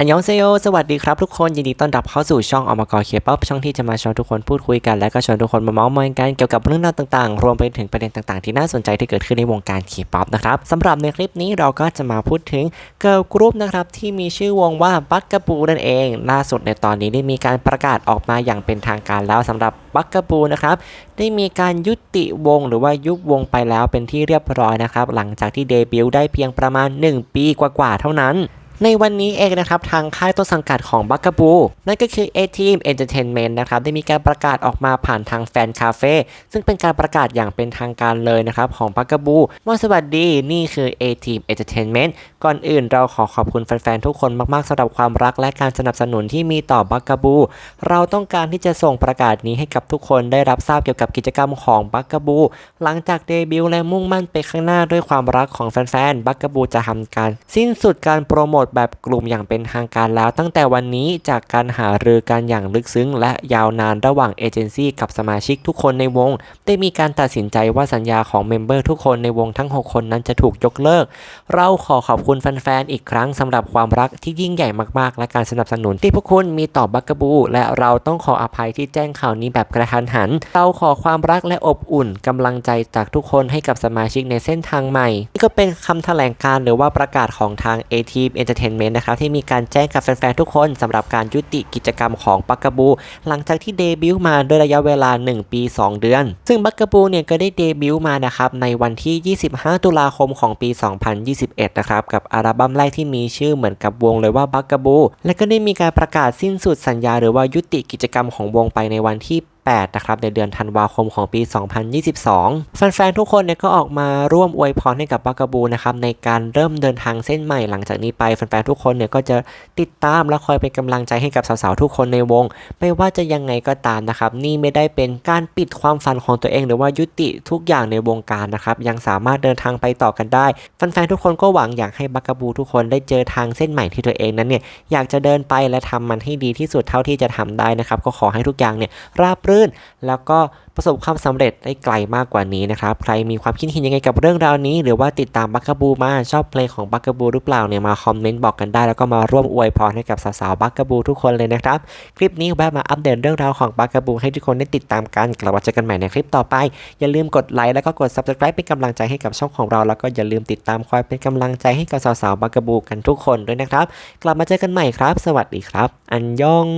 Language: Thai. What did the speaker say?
อันยองเซโยสวัสดีครับทุกคน ยินดีต้อนรับเข้าสู่ช่องอมกรเคป๊อปช่องที่จะมาชวนทุกคนพูดคุยกัน และก็ชวนทุกคนมาเมาส์มอยกันเกี่ยวกับเรื่องราวต่างๆ รวมไปถึงประเด็นต่างๆ ที่น่าสนใจที่เกิดขึ้นในวงการเคป๊อปนะครับสำหรับในคลิปนี้เราก็จะมาพูดถึงเกิร์ลกรุ๊ปนะครับที่มีชื่อวงว่าบักกะบูนั่นเอง ล่าสุดในตอนนี้ได้มีการประกาศออกมาอย่างเป็นทางการแล้วสำหรับบักกะบูนะครับได้มีการยุติวงหรือว่ายุบวงไปแล้วเป็นที่เรียบร้อยนะครับหลังจากที่เดบิวต์ได้เพียงประมาณ 1 ปีกว่าๆเท่านั้น ในวันนี้เองนะครับทางค่ายต้นสังกัดของบักกะบู นั่นก็คือ A-Team Entertainment นะครับได้มีการประกาศออกมาผ่านทางแฟนคาเฟ่ซึ่งเป็นการประกาศอย่างเป็นทางการเลยนะครับของบักกะบูว่าสวัสดีนี่คือ A-Team Entertainment ก่อนอื่นเราขอขอบคุณแฟนๆ ทุกคนมากๆสำหรับความรักและการสนับสนุนที่มีต่อบักกะบู เราต้องการที่จะส่งประกาศนี้ให้กับทุกคนได้รับทราบเกี่ยวกับกิจกรรมของบักกะบู หลังจากเดบิวต์และมุ่งมั่นไปข้างหน้าด้วยความรักของแฟนๆ บักกะบูจะทำการสิ้นสุดการโปรโมทแบบกลุ่มอย่างเป็นทางการแล้ว ตั้งแต่วันนี้จากการหารือกันอย่างลึกซึ้ง และยาวนานระหว่างเอเจนซี่กับสมาชิกทุกคนในวง ได้มีการตัดสินใจว่าสัญญาของเมมเบอร์ทุกคนในวงทั้ง 6 คนนั้นจะถูกยกเลิก เราขอขอบคุณแฟนๆอีกครั้งสำหรับความรักที่ยิ่งใหญ่มากๆ และการสนับสนุนที่พวกคุณมีต่อบักกบู และเราต้องขออภัยที่แจ้งข่าวนี้แบบกระทันหัน เราขอความรักและอบอุ่นกำลังใจจากทุกคนให้กับสมาชิกในเส้นทางใหม่ นี่ก็เป็นคำแถลงการหรือว่าประกาศของทาง A-Team Entertainment นะครับที่มีการแจ้งกับแฟนๆทุกคนสำหรับการยุติกิจกรรมของบักกบู หลังจากที่เดบิวต์มาด้วยระยะเวลา 1 ปี 2 เดือน ซึ่งบักกบูเนี่ยก็ได้เดบิวต์มานะครับในวันที่ 25 ตุลาคมของปี 2021 นะครับกับอัลบั้มแรกที่มีชื่อเหมือนกับวงเลยว่าบักกะบูและก็ได้มีการประกาศสิ้นสุดสัญญาหรือว่ายุติกิจกรรมของวงไปในวันที่ 8 นะครับในเดือนธันวาคมของปี 2022 แฟนๆ ทุกคนเนี่ยก็ออกมาร่วมอวยพรให้กับบักกบูนะครับในการเริ่มเดินทางเส้นใหม่หลังจากนี้ไปแฟนๆ ทุกคนเนี่ยก็จะติดตามและคอยเป็นกำลังใจให้กับสาวๆ ทุกคนในวง ไม่ว่าจะยังไงก็ตามนะครับ นี่ไม่ได้เป็นการปิดความฝันของตัวเอง หรือว่ายุติทุกอย่างในวงการนะครับยังสามารถเดินทางไปต่อกันได้แฟนๆ ทุกคนก็หวังอยากให้บักกบูทุกคนได้เจอทางเส้นใหม่ที่ตัวเองนั้นเนี่ยอยากจะเดินไปและทำมันให้ดีที่สุดเท่าที่จะทำได้นะครับก็ขอให้ทุกอย่างเนี่ยราบรื่นแล้วก็ประสบความสำเร็จได้ไกลมากกว่านี้นะครับ ใครมีความคิดเห็นยังไงกับเรื่องราวนี้ หรือว่าติดตามบักกะบูมาชอบเพลงของบักกะบูหรือเปล่าเนี่ยมาคอมเมนต์บอกกันได้ แล้วก็มาร่วมอวยพรให้กับสาวๆบักกะบูทุกคนเลยนะครับ คลิปนี้แวะมาอัปเดตเรื่องราวของบักกะบูให้ทุกคนได้ติดตามกันกลับมาเจอกันใหม่ในคลิปต่อไป อย่าลืมกดไลค์แล้วก็กด subscribe เป็นกำลังใจให้กับช่องของเรา แล้วก็อย่าลืมติดตามคอยเป็นกำลังใจให้กับสาวๆบักกะบูกันทุกคนด้วยนะครับ กลับมาเจอกันใหม่ครับ สวัสดีครับ อันยอง